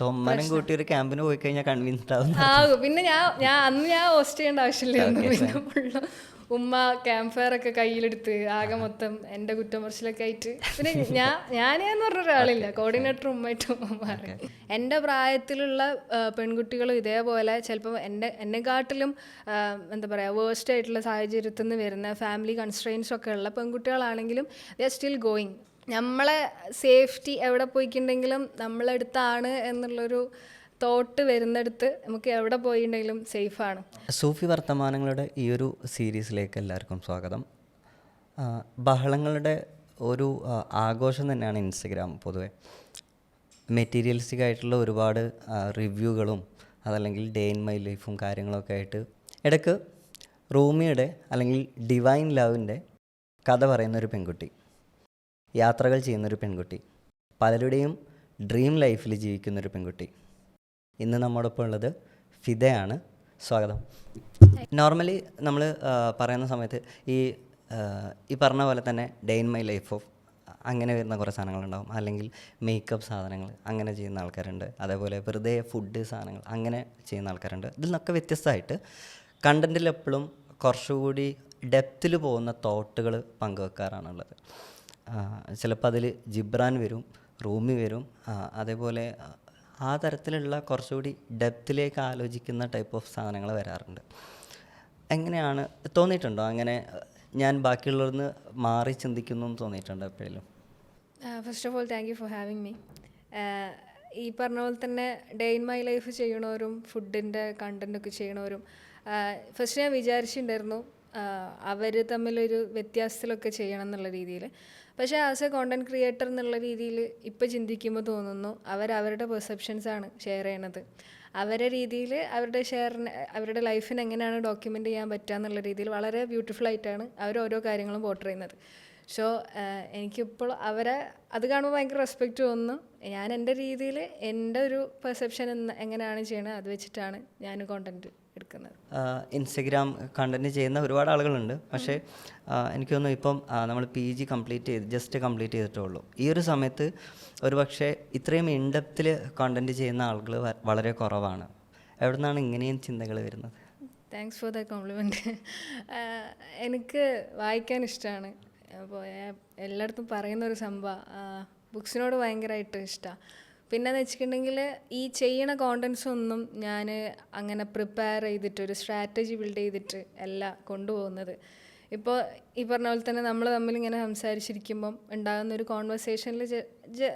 സൊമ്മനം കൂട്ടി ഒരു ക്യാമ്പിന് പോയി കഴിഞ്ഞാൽ കൺവിൻസ്ഡ് ആവും ആകും പിന്നെ ഞാൻ ഞാൻ അന്ന് ഞാൻ ഹോസ്റ്റ് ചെയ്യേണ്ട ആവശ്യമില്ലായിരുന്നു പിന്നെ ഫുള്ള് ഉമ്മ ക്യാമ്പ് ഫയർ ഒക്കെ കയ്യിലെടുത്ത് ആകെ മൊത്തം എന്റെ കുറ്റം പറച്ചിലൊക്കെ ആയിട്ട്. പിന്നെ ഞാൻ ഞാൻ ഞാനേന്ന് പറഞ്ഞ ഒരാളില്ല. കോർഡിനേറ്റർ ഉമ്മയായിട്ടും എന്റെ മാറി എന്റെ പ്രായത്തിലുള്ള പെൺകുട്ടികളും ഇതേപോലെ ചിലപ്പോൾ എന്റെ എന്നെക്കാട്ടിലും എന്താ പറയുക വേഴ്സ്റ്റ് ആയിട്ടുള്ള സാഹചര്യത്തിൽ നിന്ന് വരുന്ന ഫാമിലി കൺസ്ട്രെയിൻസ് ഒക്കെ ഉള്ള പെൺകുട്ടികളാണെങ്കിലും ദ ആർ സ്റ്റിൽ ഗോയിങ് നമ്മളെ സേഫ്റ്റി എവിടെ പോയിക്കുണ്ടെങ്കിലും നമ്മളെടുത്താണ് എന്നുള്ളൊരു തോട്ട് വരുന്നിടത്ത് നമുക്ക് എവിടെ പോയിട്ടുണ്ടെങ്കിലും സേഫാണ്. സൂഫി വർത്തമാനങ്ങളുടെ ഈ ഒരു സീരീസിലേക്ക് എല്ലാവർക്കും സ്വാഗതം. ബഹളങ്ങളുടെ ഒരു ആഘോഷം തന്നെയാണ് ഇൻസ്റ്റഗ്രാം പൊതുവെ. മെറ്റീരിയലിസ്റ്റിക് ആയിട്ടുള്ള ഒരുപാട് റിവ്യൂകളും അതല്ലെങ്കിൽ ഡേ ഇൻ മൈ ലൈഫും കാര്യങ്ങളൊക്കെ ആയിട്ട് ഇടയ്ക്ക് റൂമിയുടെ അല്ലെങ്കിൽ ഡിവൈൻ ലവിന്റെ കഥ പറയുന്ന ഒരു പെൺകുട്ടി. യാത്രകൾ ചെയ്യുന്നൊരു പെൺകുട്ടി. പലരുടെയും ഡ്രീം ലൈഫിൽ ജീവിക്കുന്നൊരു പെൺകുട്ടി. ഇന്ന് നമ്മോടൊപ്പം ഉള്ളത് ഫിദയാണ്. സ്വാഗതം. നോർമലി നമ്മൾ പറയുന്ന സമയത്ത് ഈ ഈ പറഞ്ഞ പോലെ തന്നെ day in my life of അങ്ങനെ വരുന്ന കുറേ സാധനങ്ങളുണ്ടാവും. അല്ലെങ്കിൽ മേക്കപ്പ് സാധനങ്ങൾ അങ്ങനെ ചെയ്യുന്ന ആൾക്കാരുണ്ട്. അതേപോലെ വെറുതെ ഫുഡ് സാധനങ്ങൾ അങ്ങനെ ചെയ്യുന്ന ആൾക്കാരുണ്ട്. ഇതിൽ നിന്നൊക്കെ വ്യത്യസ്തമായിട്ട് കണ്ടന്റിൽ എപ്പോഴും കുറച്ചുകൂടി ഡെപ്തിൽ പോകുന്ന തോട്ടുകൾ പങ്കുവെക്കാറാണുള്ളത്. ചിലപ്പോൾ അതിൽ ജിബ്രാൻ വരും റൂമി വരും അതേപോലെ ആ, തരത്തിലുള്ള കുറച്ചുകൂടി ഡെപ്തിലേക്ക് ആലോചിക്കുന്ന ടൈപ്പ് ഓഫ് സാധനങ്ങൾ വരാറുണ്ട്. എങ്ങനെയാണ് തോന്നിയിട്ടുണ്ടോ അങ്ങനെ ഞാൻ ബാക്കിയുള്ളവരിൽ നിന്ന് മാറി ചിന്തിക്കുന്നു എന്ന് തോന്നിയിട്ടുണ്ടോ എപ്പോഴും first of all thank you for having me ഈ പറഞ്ഞ പോലെ തന്നെ ഡേ ഇൻ മൈ ലൈഫ് ചെയ്യണവരും ഫുഡിന്റെ കണ്ടന്റൊക്കെ ചെയ്യണവരും ഫസ്റ്റ് ഞാൻ വിചാരിച്ചിട്ടുണ്ടായിരുന്നു അവർ തമ്മിലൊരു വ്യത്യാസത്തിലൊക്കെ ചെയ്യണം എന്നുള്ള രീതിയിൽ പക്ഷേ ആസ് എ കോണ്ടന്റ് ക്രിയേറ്റർ എന്നുള്ള രീതിയിൽ ഇപ്പോൾ ചിന്തിക്കുമ്പോൾ തോന്നുന്നു അവർ അവരുടെ പെർസെപ്ഷൻസ് ആണ് ഷെയർ ചെയ്യണത്. അവരെ രീതിയിൽ അവരുടെ ഷെയറിന് അവരുടെ ലൈഫിന് എങ്ങനെയാണ് ഡോക്യുമെന്റ് ചെയ്യാൻ പറ്റുക എന്നുള്ള രീതിയിൽ വളരെ ബ്യൂട്ടിഫുൾ ആയിട്ടാണ് അവർ ഓരോ കാര്യങ്ങളും പോർട്ടർ ചെയ്യുന്നത്. സോ എനിക്കിപ്പോൾ അവരെ അത് കാണുമ്പോൾ ഭയങ്കര റെസ്പെക്റ്റ് തോന്നുന്നു ഞാൻ എന്റെ രീതിയിൽ എന്റെ ഒരു പെർസെപ്ഷൻ എങ്ങനെയാണ് ചെയ്യണത് അത് വെച്ചിട്ടാണ് ഞാൻ കോണ്ടന്റ് എടുക്കുന്നത്. ഇൻസ്റ്റഗ്രാം കണ്ടന്റ് ചെയ്യുന്ന ഒരുപാട് ആളുകളുണ്ട്. പക്ഷേ എനിക്ക് തോന്നുന്നു ഇപ്പം നമ്മൾ പി ജി കംപ്ലീറ്റ് ചെയ്ത് ജസ്റ്റ് കംപ്ലീറ്റ് ചെയ്തിട്ടേ ഉള്ളൂ ഈ ഒരു സമയത്ത് ഒരു പക്ഷേ ഇത്രയും ഇൻഡെപ്തിൽ കണ്ടന്റ് ചെയ്യുന്ന ആളുകൾ വളരെ കുറവാണ്. എവിടെ നിന്നാണ് ഇങ്ങനെയും ചിന്തകൾ വരുന്നത്? താങ്ക്സ് ഫോർ ദ കോംപ്ലിമെന്റ് എനിക്ക് വായിക്കാൻ ഇഷ്ടമാണ് അപ്പോൾ എല്ലായിടത്തും പറയുന്ന ഒരു സംഭവം. ബുക്സിനോട് ഭയങ്കരമായിട്ട് ഇഷ്ടമാണ് പിന്നെന്ന് വെച്ചിട്ടുണ്ടെങ്കിൽ ഈ ചെയ്യണ കോണ്ടൻസ് ഒന്നും ഞാൻ അങ്ങനെ പ്രിപ്പയർ ചെയ്തിട്ട് ഒരു സ്ട്രാറ്റജി ബിൽഡ് ചെയ്തിട്ട് അല്ല കൊണ്ടുപോകുന്നത്. ഇപ്പോൾ ഈ പറഞ്ഞ പോലെ തന്നെ നമ്മൾ തമ്മിൽ ഇങ്ങനെ സംസാരിച്ചിരിക്കുമ്പം ഉണ്ടാകുന്ന ഒരു കോൺവെർസേഷനിൽ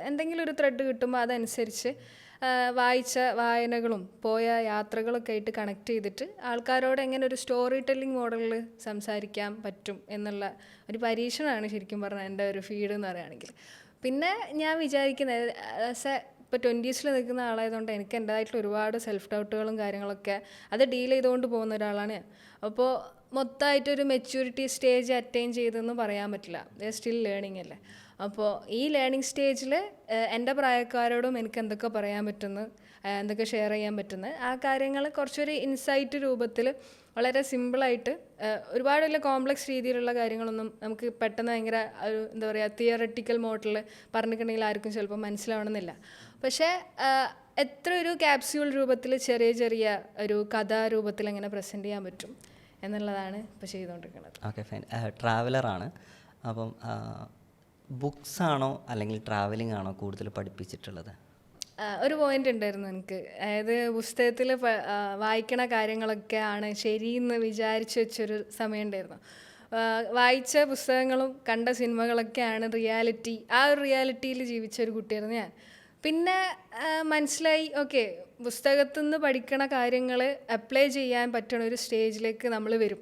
എന്തെങ്കിലും ഒരു ത്രെഡ് കിട്ടുമ്പോൾ അതനുസരിച്ച് വായിച്ച വായനകളും പോയ യാത്രകളൊക്കെ ആയിട്ട് കണക്ട് ചെയ്തിട്ട് ആൾക്കാരോട് എങ്ങനെ ഒരു സ്റ്റോറി ടെല്ലിംഗ് മോഡലിൽ സംസാരിക്കാൻ പറ്റും എന്നുള്ള ഒരു പരീക്ഷണമാണ് ശരിക്കും പറഞ്ഞാൽ എന്റെ ഒരു ഫീഡ് എന്ന് പറയുകയാണെങ്കിൽ. പിന്നെ ഞാൻ വിചാരിക്കുന്നത് ആസ് എ ഇപ്പോൾ ട്വന്റീസിൽ നിൽക്കുന്ന ആളായതുകൊണ്ട് എനിക്ക് എന്റേതായിട്ടുള്ള ഒരുപാട് സെൽഫ് ഡൗട്ടുകളും കാര്യങ്ങളൊക്കെ അത് ഡീൽ ചെയ്തുകൊണ്ട് പോകുന്ന ഒരാളാണ്. അപ്പോൾ മൊത്തമായിട്ടൊരു മെച്യൂരിറ്റി സ്റ്റേജ് അറ്റൈൻ ചെയ്തെന്ന് പറയാൻ പറ്റില്ല. സ്റ്റിൽ ലേണിംഗ് അല്ലേ? അപ്പോൾ ഈ ലേണിംഗ് സ്റ്റേജിൽ എന്റെ പ്രായക്കാരോടും എനിക്ക് എന്തൊക്കെ പറയാൻ പറ്റുന്നു എന്തൊക്കെ ഷെയർ ചെയ്യാൻ പറ്റുന്നു ആ കാര്യങ്ങൾ കുറച്ചൊരു ഇൻസൈറ്റ് രൂപത്തിൽ വളരെ സിമ്പിളായിട്ട് ഒരുപാട് വലിയ കോംപ്ലക്സ് രീതിയിലുള്ള കാര്യങ്ങളൊന്നും നമുക്ക് പെട്ടെന്ന് ഭയങ്കര ഒരു എന്താ പറയുക തിയറട്ടിക്കൽ മോഡലിൽ പറഞ്ഞിട്ടുണ്ടെങ്കിൽ ആർക്കും ചിലപ്പോൾ മനസ്സിലാവണമെന്നില്ല. പക്ഷേ എത്ര ഒരു ക്യാപ്സ്യൂൾ രൂപത്തിൽ ചെറിയ ചെറിയ ഒരു കഥാരൂപത്തിൽ എങ്ങനെ പ്രസന്റ് ചെയ്യാൻ പറ്റും എന്നുള്ളതാണ് ഇപ്പോൾ ചെയ്തുകൊണ്ടിരിക്കുന്നത്. ഓക്കെ ഫൈൻ ട്രാവലറാണ് അപ്പം ബുക്സ് ആണോ അല്ലെങ്കിൽ ട്രാവലിംഗ് ആണോ കൂടുതൽ പഠിപ്പിച്ചിട്ടുള്ളത്? ഒരു പോയിന്റ് ഉണ്ടായിരുന്നു എനിക്ക്. അതായത് പുസ്തകത്തിൽ വായിക്കണ കാര്യങ്ങളൊക്കെ ആണ് ശരിയെന്ന് വിചാരിച്ചു വെച്ചൊരു സമയം ഉണ്ടായിരുന്നു. വായിച്ച പുസ്തകങ്ങളും കണ്ട സിനിമകളൊക്കെയാണ് റിയാലിറ്റി ആ ഒരു റിയാലിറ്റിയിൽ ജീവിച്ച ഒരു കുട്ടിയായിരുന്നു ഞാൻ. പിന്നെ മനസ്സിലായി ഓക്കെ പുസ്തകത്തിൽ നിന്ന് പഠിക്കണ കാര്യങ്ങൾ അപ്ലൈ ചെയ്യാൻ പറ്റണ ഒരു സ്റ്റേജിലേക്ക് നമ്മൾ വരും.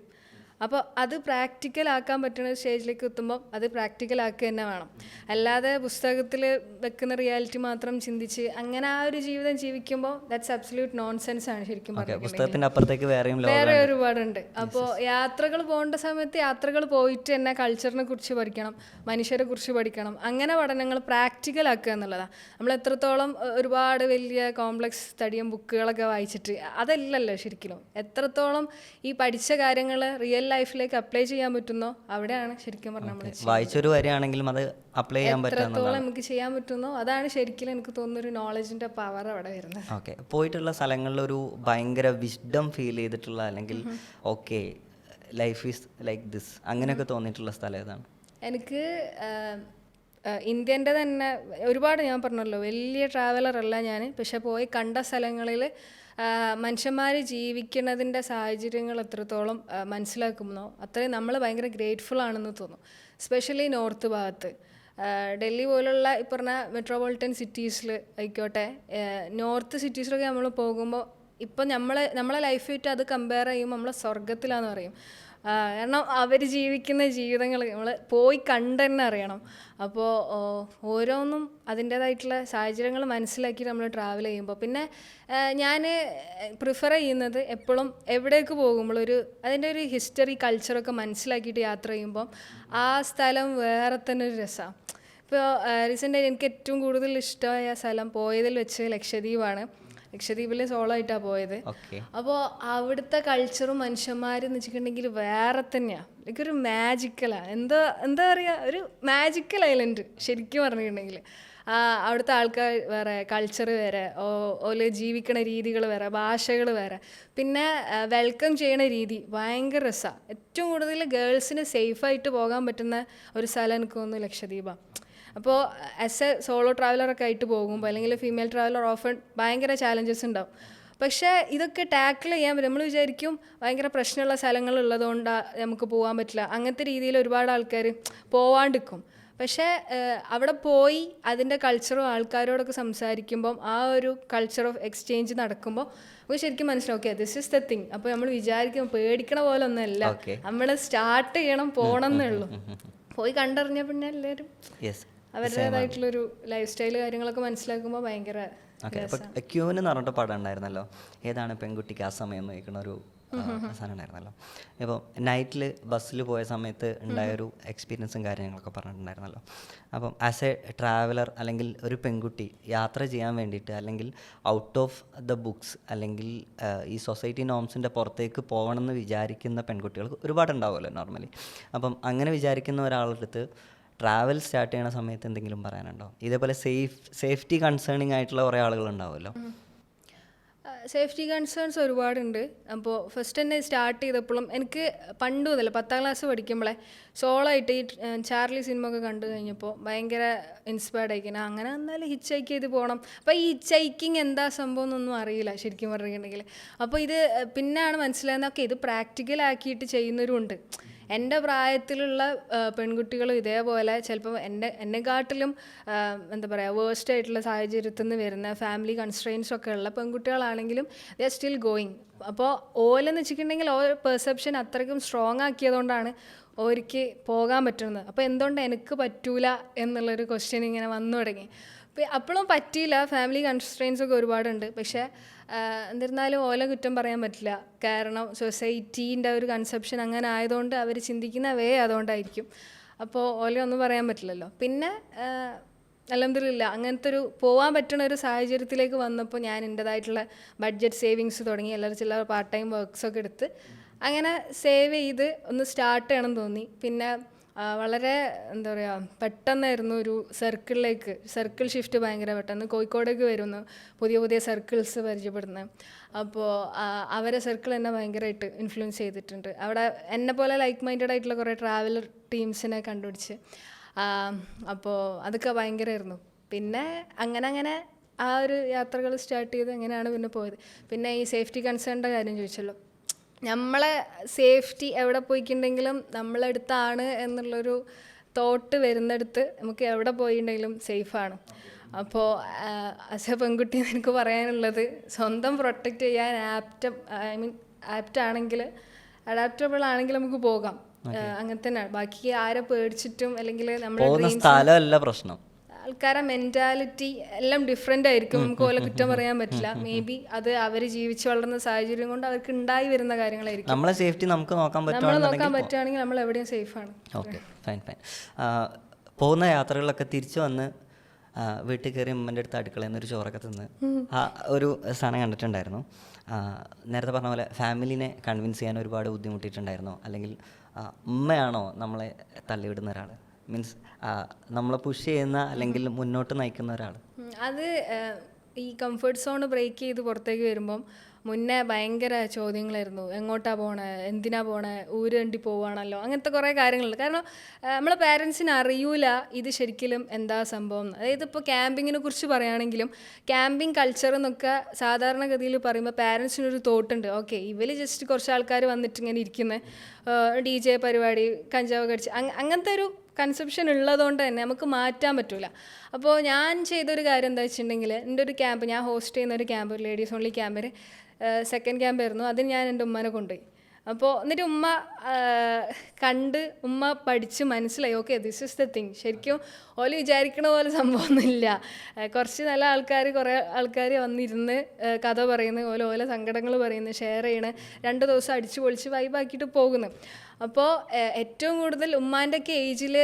അപ്പോൾ അത് പ്രാക്ടിക്കൽ ആക്കാൻ പറ്റുന്ന സ്റ്റേജിലേക്ക് എത്തുമ്പോൾ അത് പ്രാക്ടിക്കൽ ആക്കുക തന്നെ വേണം. അല്ലാതെ പുസ്തകത്തിൽ വെക്കുന്ന റിയാലിറ്റി മാത്രം ചിന്തിച്ച് അങ്ങനെ ആ ഒരു ജീവിതം ജീവിക്കുമ്പോൾ ദാറ്റ്സ് അബ്സല്യൂട്ട് നോൺസെൻസ് ആണ് ശരിക്കും പുസ്തകത്തിന്റെ അപ്പുറത്തേക്ക് വേറെ ഒരുപാടുണ്ട്. അപ്പോൾ യാത്രകൾ പോകേണ്ട സമയത്ത് യാത്രകൾ പോയിട്ട് തന്നെ കൾച്ചറിനെ കുറിച്ച് പഠിക്കണം മനുഷ്യരെ കുറിച്ച് പഠിക്കണം അങ്ങനെ പഠനങ്ങൾ പ്രാക്ടിക്കൽ ആക്കുക എന്നുള്ളതാണ് നമ്മൾ എത്രത്തോളം ഒരുപാട് വലിയ കോംപ്ലക്സ് തടിയും ബുക്കുകളൊക്കെ വായിച്ചിട്ട് അതല്ലല്ലോ ശരിക്കും എത്രത്തോളം ഈ പഠിച്ച കാര്യങ്ങൾ റിയൽ ലൈഫിലേക്ക് അപ്ലൈ ചെയ്യാൻ പറ്റുന്നോ? അവിടെയാണ് ശരിക്കും പറഞ്ഞാൽ നമ്മൾ വായിച്ചൊരു വരികയാണെങ്കിലും അത് അപ്ലൈ ചെയ്യാൻ പറ്റുന്ന എത്രത്തോളം നമുക്ക് ചെയ്യാൻ പറ്റുന്നോ? അതാണ് ശരിക്കും എനിക്ക് തോന്നുന്ന ഒരു നോളജിന്റെ പവർ അവിടെ വരുന്നത്. ഓക്കെ. പോയിട്ടുള്ള സ്ഥലങ്ങളിൽ ഒരു ഭയങ്കര വിഷ്ഡം ഫീൽ ചെയ്തിട്ടുള്ള അല്ലെങ്കിൽ okay life is like this അങ്ങനെയൊക്കെ തോന്നിയിട്ടുള്ള സ്ഥലം ഏതാണ്? എനിക്ക് ഇന്ത്യന്റെ തന്നെ ഒരുപാട് ഞാൻ പറഞ്ഞല്ലോ വലിയ ട്രാവലർ അല്ല ഞാൻ പക്ഷെ പോയി കണ്ട സ്ഥലങ്ങളിൽ മനുഷ്യന്മാർ ജീവിക്കുന്നതിന്റെ സാഹചര്യങ്ങൾ എത്രത്തോളം മനസ്സിലാക്കുന്നോ അത്രയും നമ്മൾ ഭയങ്കര ഗ്രേറ്റ്ഫുൾ ആണെന്ന് തോന്നും. സ്പെഷ്യലി നോർത്ത് ഭാഗത്ത്. ഡൽഹി പോലുള്ള ഈ പറഞ്ഞ മെട്രോപൊളിറ്റൻ സിറ്റീസിൽ ആയിക്കോട്ടെ നോർത്ത് സിറ്റീസിലൊക്കെ നമ്മൾ പോകുമ്പോൾ ഇപ്പം നമ്മളെ നമ്മളെ ലൈഫായിട്ട് അത് കമ്പയർ ചെയ്യുമ്പോൾ നമ്മളെ സ്വർഗത്തിലാന്ന് പറയും. കാരണം അവർ ജീവിക്കുന്ന ജീവിതങ്ങൾ നമ്മൾ പോയി കണ്ടെന്നെ അറിയണം. അപ്പോൾ ഓരോന്നും അതിന്റേതായിട്ടുള്ള സാഹചര്യങ്ങൾ മനസ്സിലാക്കി നമ്മൾ ട്രാവൽ ചെയ്യുമ്പോൾ പിന്നെ ഞാൻ പ്രിഫർ ചെയ്യുന്നത് എപ്പോഴും എവിടേക്ക് പോകുമ്പോഴൊരു അതിന്റെ ഒരു ഹിസ്റ്ററി കൾച്ചറൊക്കെ മനസ്സിലാക്കിയിട്ട് യാത്ര ചെയ്യുമ്പം ആ സ്ഥലം വേറെ തന്നെ ഒരു രസമാണ് ഇപ്പോൾ റീസെന്റായി എനിക്ക് ഏറ്റവും കൂടുതൽ ഇഷ്ടമായ സ്ഥലം പോയതിൽ വെച്ച് ലക്ഷദ്വീപാണ്. ലക്ഷദ്വീപിൽ സോളോ ആയിട്ടാണ് പോയത് അപ്പോൾ അവിടുത്തെ കൾച്ചറും മനുഷ്യന്മാരും എന്ന് വെച്ചിട്ടുണ്ടെങ്കിൽ വേറെ തന്നെയാണ് ലൈക്ക് ഒരു മാജിക്കലാണ് എന്താ എന്താ പറയുക ഒരു മാജിക്കൽ ഐലൻഡ് ശരിക്കും പറഞ്ഞിട്ടുണ്ടെങ്കിൽ. ആ, അവിടുത്തെ ആൾക്കാർ വേറെ കൾച്ചർ വേറെ ഓ- ഓൽ ജീവിക്കണ രീതികൾ വേറെ ഭാഷകൾ വേറെ. പിന്നെ വെൽക്കം ചെയ്യണ രീതി ഭയങ്കര രസമാണ് ഏറ്റവും കൂടുതൽ ഗേൾസിന് സേഫായിട്ട് പോകാൻ പറ്റുന്ന ഒരു സ്ഥലം എനിക്ക് തോന്നുന്നു ലക്ഷദ്വീപാണ് അപ്പോൾ ആസ് എ സോളോ ട്രാവലറൊക്കെ ആയിട്ട് പോകുമ്പോൾ അല്ലെങ്കിൽ ഫീമെയിൽ ട്രാവലർ ഓഫൺ ഭയങ്കര ചാലഞ്ചസ് ഉണ്ടാവും. പക്ഷേ ഇതൊക്കെ ടാക്കിൾ ചെയ്യാൻ നമ്മൾ വിചാരിക്കും ഭയങ്കര പ്രശ്നമുള്ള സ്ഥലങ്ങളുള്ളതുകൊണ്ടാണ് നമുക്ക് പോകാൻ പറ്റില്ല. അങ്ങനത്തെ രീതിയിൽ ഒരുപാട് ആൾക്കാർ പോവാണ്ടിരിക്കും. പക്ഷേ അവിടെ പോയി അതിന്റെ കൾച്ചറും ആൾക്കാരോടൊക്കെ സംസാരിക്കുമ്പം ആ ഒരു കൾച്ചർ ഓഫ് എക്സ്ചേഞ്ച് നടക്കുമ്പോൾ നമുക്ക് ശരിക്കും മനസ്സിലാവും okay this is the thing അപ്പോൾ നമ്മൾ വിചാരിക്കും പേടിക്കണ പോലെ ഒന്നുമല്ല. നമ്മൾ സ്റ്റാർട്ട് ചെയ്യണം പോകണം എന്നുള്ളൂ പോയി കണ്ടറിഞ്ഞ പിന്നെ എല്ലാവരും യെസ് അവരുടേതായിട്ടുള്ളൊരു ലൈഫ് സ്റ്റൈൽ കാര്യങ്ങളൊക്കെ മനസ്സിലാക്കുമ്പോൾ ഭയങ്കര ഓക്കെ ക്യൂവിന് എന്ന് പറഞ്ഞിട്ട് പടം ഉണ്ടായിരുന്നല്ലോ ഏതാണ് പെൺകുട്ടിക്ക് ആ സമയം നയിക്കുന്ന ഒരു സാധനം ഉണ്ടായിരുന്നല്ലോ ഇപ്പോൾ നൈറ്റിൽ ബസ്സിൽ പോയ സമയത്ത് ഉണ്ടായൊരു എക്സ്പീരിയൻസും കാര്യങ്ങളൊക്കെ പറഞ്ഞിട്ടുണ്ടായിരുന്നല്ലോ. അപ്പം ആസ് എ ട്രാവലർ അല്ലെങ്കിൽ ഒരു പെൺകുട്ടി യാത്ര ചെയ്യാൻ വേണ്ടിയിട്ട് അല്ലെങ്കിൽ ഔട്ട് ഓഫ് ദ ബുക്സ് അല്ലെങ്കിൽ ഈ സൊസൈറ്റി നോംസിന്റെ പുറത്തേക്ക് പോകണമെന്ന് വിചാരിക്കുന്ന പെൺകുട്ടികൾ ഒരുപാട് ഉണ്ടാവുമല്ലോ നോർമലി അപ്പം അങ്ങനെ വിചാരിക്കുന്ന ഒരാളുടെ അടുത്ത് ട്രാവൽ സ്റ്റാർട്ട് ചെയ്യണ സമയത്ത് എന്തെങ്കിലും പറയാനുണ്ടോ? ഇതേപോലെ സേഫ് സേഫ്റ്റി കൺസേണിങ് ആയിട്ടുള്ള കുറേ ആളുകൾ ഉണ്ടാവുമല്ലോ സേഫ്റ്റി കൺസേൺസ് ഒരുപാടുണ്ട്. അപ്പോൾ ഫസ്റ്റ് തന്നെ സ്റ്റാർട്ട് ചെയ്തപ്പോഴും എനിക്ക് പണ്ട് മുതൽ പത്താം ക്ലാസ് പഠിക്കുമ്പോഴേ സോളോ ആയിട്ട് ഈ ചാർലി സിനിമ ഒക്കെ കണ്ടു കഴിഞ്ഞപ്പോൾ ഭയങ്കര ഇൻസ്പയർഡ് ആയിക്കണം അങ്ങനെ എന്നാലും ഹിച്ച് ഹൈക്ക് ചെയ്ത് പോകണം അപ്പോൾ ഈ ഹിച്ച് ഹൈക്കിങ് എന്താ സംഭവം എന്നൊന്നും അറിയില്ല ശരിക്കും പറഞ്ഞിട്ടുണ്ടെങ്കിൽ അപ്പോൾ ഇത് പിന്നെയാണ് മനസ്സിലാകുന്നത് ഓക്കെ ഇത് പ്രാക്ടിക്കൽ ആക്കിയിട്ട് ചെയ്യുന്നവരുണ്ട്. എന്റെ പ്രായത്തിലുള്ള പെൺകുട്ടികളും ഇതേപോലെ ചിലപ്പോൾ എന്റെ എന്നെക്കാട്ടിലും എന്താ പറയുക വേഴ്സ്റ്റ് ആയിട്ടുള്ള സാഹചര്യത്തിൽ നിന്ന് വരുന്ന ഫാമിലി കൺസ്ട്രെയിൻസ് ഒക്കെ ഉള്ള പെൺകുട്ടികളാണെങ്കിലും ദേ ആർ സ്റ്റിൽ ഗോയിങ് അപ്പോൾ ഓലെന്ന് വെച്ചിട്ടുണ്ടെങ്കിൽ ഓ പെർസെപ്ഷൻ അത്രയ്ക്കും സ്ട്രോങ് ആക്കിയതുകൊണ്ടാണ് ഓർക്ക് പോകാൻ പറ്റുന്നത്. അപ്പോൾ എന്തുകൊണ്ട് എനിക്ക് പറ്റൂല എന്നുള്ളൊരു ക്വസ്റ്റ്യൻ ഇങ്ങനെ വന്നു തുടങ്ങി. അപ്പോഴും പറ്റിയില്ല. ഫാമിലി കൺസ്ട്രെയിൻസ് ഒക്കെ ഒരുപാടുണ്ട്. പക്ഷേ എന്നിരുന്നാലും ഓല കുറ്റം പറയാൻ പറ്റില്ല. കാരണം സൊസൈറ്റീന്റെ ഒരു കൺസെപ്ഷൻ അങ്ങനെ ആയതുകൊണ്ട് അവർ ചിന്തിക്കുന്ന വേ അതുകൊണ്ടായിരിക്കും. അപ്പോൾ ഓല ഒന്നും പറയാൻ പറ്റില്ലല്ലോ. പിന്നെ അലഹമില്ല അങ്ങനത്തെ ഒരു പോകാൻ പറ്റുന്ന ഒരു സാഹചര്യത്തിലേക്ക് വന്നപ്പോൾ ഞാൻ എന്റെതായിട്ടുള്ള ബഡ്ജറ്റ് സേവിങ്സ് തുടങ്ങി എല്ലാവരും ചില പാർട്ട് ടൈം വർക്ക്സൊക്കെ എടുത്ത് അങ്ങനെ സേവ് ചെയ്ത് ഒന്ന് സ്റ്റാർട്ട് ചെയ്യണം തോന്നി. പിന്നെ വളരെ എന്താ പറയുക പെട്ടെന്നായിരുന്നു ഒരു സർക്കിളിലേക്ക് സർക്കിൾ ഷിഫ്റ്റ് ഭയങ്കര പെട്ടെന്ന് കോഴിക്കോടേക്ക് വരുന്നു പുതിയ പുതിയ സർക്കിൾസ് പരിചയപ്പെടുന്നത്. അപ്പോൾ അവരെ സർക്കിൾ എന്നെ ഭയങ്കരമായിട്ട് ഇൻഫ്ലുവൻസ് ചെയ്തിട്ടുണ്ട്. അവിടെ എന്നെ പോലെ ലൈക്ക് മൈൻഡഡ് ആയിട്ടുള്ള കുറേ ട്രാവലർ ടീംസിനെ കണ്ടുപിടിച്ച്. അപ്പോൾ അതൊക്കെ ഭയങ്കരമായിരുന്നു പിന്നെ അങ്ങനെ അങ്ങനെ ആ ഒരു യാത്രകൾ സ്റ്റാർട്ട് ചെയ്ത് അങ്ങനെയാണ് പിന്നെ പോയത്. പിന്നെ ഈ സേഫ്റ്റി കൺസേണിന്റെ കാര്യം ചോദിച്ചല്ലോ. നമ്മളെ സേഫ്റ്റി എവിടെ പോയിക്കുണ്ടെങ്കിലും നമ്മളെടുത്താണ് എന്നുള്ളൊരു തോട്ട് വരുന്നിടത്ത് നമുക്ക് എവിടെ പോയിട്ടുണ്ടെങ്കിലും സേഫാണ്. അപ്പോൾ ആസ് എ പെൺകുട്ടി എനിക്ക് പറയാനുള്ളത് സ്വന്തം പ്രൊട്ടക്റ്റ് ചെയ്യാൻ ആപ്റ്റ് ഐ മീൻ ആപ്റ്റ് ആണെങ്കിൽ അഡാപ്റ്റബിൾ ആണെങ്കിൽ നമുക്ക് പോകാം. അങ്ങനെ തന്നെയാണ് ബാക്കി ആരെ പേടിച്ചിട്ടും അല്ലെങ്കിൽ നമ്മൾ സ്ഥലമല്ല പ്രശ്നം. ആൾക്കാരെ മെന്റാലിറ്റി എല്ലാം ഡിഫറെന്റ് ആയിരിക്കും. നമുക്ക് ഓല കുറ്റം പറയാൻ പറ്റില്ല. മേ ബി അത് അവർ ജീവിച്ചു വളർന്ന സാഹചര്യം കൊണ്ട് അവർക്ക് ഉണ്ടായി വരുന്ന കാര്യങ്ങളായിരിക്കും. നമ്മളെ സേഫ്റ്റി നമുക്ക് നോക്കാൻ നോക്കാൻ പറ്റുകയാണെങ്കിൽ നമ്മൾ എവിടെയും സേഫാണ് ഓക്കെ ഫൈൻ ഫൈൻ പോകുന്ന യാത്രകളിലൊക്കെ തിരിച്ചു വന്ന് വീട്ടിൽ കയറി ഉമ്മന്റെ അടുത്ത് അടുക്കളയിൽ എന്നൊരു ചോറൊക്കെ തിന്ന് ആ ഒരു സ്ഥാനം കണ്ടിട്ടുണ്ടായിരുന്നു. നേരത്തെ പറഞ്ഞ പോലെ ഫാമിലിനെ കൺവിൻസ് ചെയ്യാൻ ഒരുപാട് ബുദ്ധിമുട്ടിയിട്ടുണ്ടായിരുന്നോ. അല്ലെങ്കിൽ ഉമ്മയാണോ നമ്മളെ തള്ളിവിടുന്ന ഒരാൾ മീൻസ് നമ്മളെ പുഷ് ചെയ്യുന്ന അല്ലെങ്കിൽ മുന്നോട്ട് നയിക്കുന്ന ഒരാൾ അത് ഈ കംഫർട്ട് സോൺ ബ്രേക്ക് ചെയ്ത് പുറത്തേക്ക് വരുമ്പം മുന്നേ ഭയങ്കര ചോദ്യങ്ങളായിരുന്നു. എങ്ങോട്ടാ പോണേ? എന്തിനാ പോണേ? ഊര് വണ്ടി പോവാണല്ലോ. അങ്ങനത്തെ കുറേ കാര്യങ്ങളുണ്ട്. കാരണം നമ്മളെ പാരൻസിന് അറിയൂല ഇത് ശരിക്കും എന്താ സംഭവം അതായത് ഇപ്പോൾ ക്യാമ്പിങ്ങിനെ കുറിച്ച് പറയുകയാണെങ്കിലും ക്യാമ്പിംഗ് കൾച്ചർ എന്നൊക്കെ സാധാരണഗതിയിൽ പറയുമ്പോൾ പാരൻസിനൊരു തോട്ടുണ്ട്. ഓക്കെ ഇവർ ജസ്റ്റ് കുറച്ച് ആൾക്കാർ വന്നിട്ട് ഇങ്ങനെ ഇരിക്കുന്നത് ഡി ജെ പരിപാടി കഞ്ചാവ് കടിച്ച് അങ്ങ- അങ്ങനത്തെ ഒരു കൺസെപ്ഷൻ ഉള്ളതുകൊണ്ട് തന്നെ നമുക്ക് മാറ്റാൻ പറ്റില്ല അപ്പോൾ ഞാൻ ചെയ്തൊരു കാര്യം എന്താ വെച്ചിട്ടുണ്ടെങ്കിൽ എന്റെ ഒരു ക്യാമ്പ് ഞാൻ ഹോസ്റ്റ് ചെയ്യുന്ന ഒരു ക്യാമ്പ് ലേഡീസ് ഓൺലി ക്യാമ്പിൽ സെക്കൻഡ് ക്യാമ്പായിരുന്നു അതിന് ഞാൻ എന്റെ ഉമ്മനെ കൊണ്ടുപോയി. അപ്പോൾ എന്നിട്ട് ഉമ്മ കണ്ട് ഉമ്മ പഠിച്ച് മനസ്സിലായി okay this is the thing ശരിക്കും ഓൽ വിചാരിക്കണ പോലെ സംഭവമൊന്നുമില്ല. കുറച്ച് നല്ല ആൾക്കാർ കുറേ ആൾക്കാർ വന്നിരുന്ന് കഥ പറയുന്നു ഓല ഓല സങ്കടങ്ങൾ പറയുന്നു ഷെയർ ചെയ്യണ് രണ്ട് ദിവസം അടിച്ചു പൊളിച്ച് വൈബാക്കിയിട്ട് പോകുന്നു. അപ്പോൾ ഏറ്റവും കൂടുതൽ ഉമ്മാന്റെ ഒക്കെ ഏജിൽ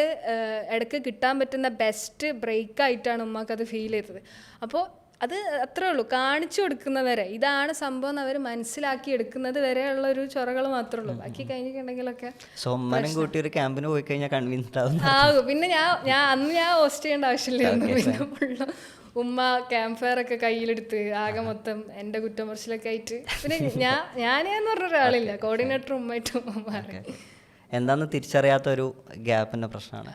ഇടയ്ക്ക് കിട്ടാൻ പറ്റുന്ന ബെസ്റ്റ് ബ്രേക്കായിട്ടാണ് ആയിട്ടാണ് ഉമ്മാക്ക് അത് ഫീൽ ചെയ്തത്. അപ്പോൾ അത് അത്രേ ഉള്ളൂ. കാണിച്ചു കൊടുക്കുന്നവരെ ഇതാണ് സംഭവം എന്ന് അവർ മനസ്സിലാക്കി എടുക്കുന്നത് വരെയുള്ള ഒരു ചൊറകൾ മാത്രമേ ഉള്ളൂ. ബാക്കി കഴിഞ്ഞിട്ടുണ്ടെങ്കിലൊക്കെ സോ ഉമ്മനും കൂട്ടി ഒരു ക്യാമ്പിന് പോയി കഴിഞ്ഞാൽ ആവും. ആകും പിന്നെ ഞാൻ ഞാൻ അന്ന് ഞാൻ ഹോസ്റ്റ് ചെയ്യേണ്ട ആവശ്യമില്ലായിരുന്നു പിന്നെ ഫുള്ള് ഉമ്മ ക്യാമ്പ് ഫയർ ഒക്കെ കയ്യിലെടുത്ത് ആകെ മൊത്തം എന്റെ കുറ്റം പറച്ചിലൊക്കെ ആയിട്ട്. പിന്നെ ഞാൻ ഞാനേന്ന് പറഞ്ഞ ഒരാളില്ല. കോർഡിനേറ്റർ ഉമ്മയായിട്ടും ഉമ്മ എന്താന്ന് തിരിച്ചറിയാത്ത ഒരു ഗ്യാപ്പിന്റെ പ്രശ്നമാണ്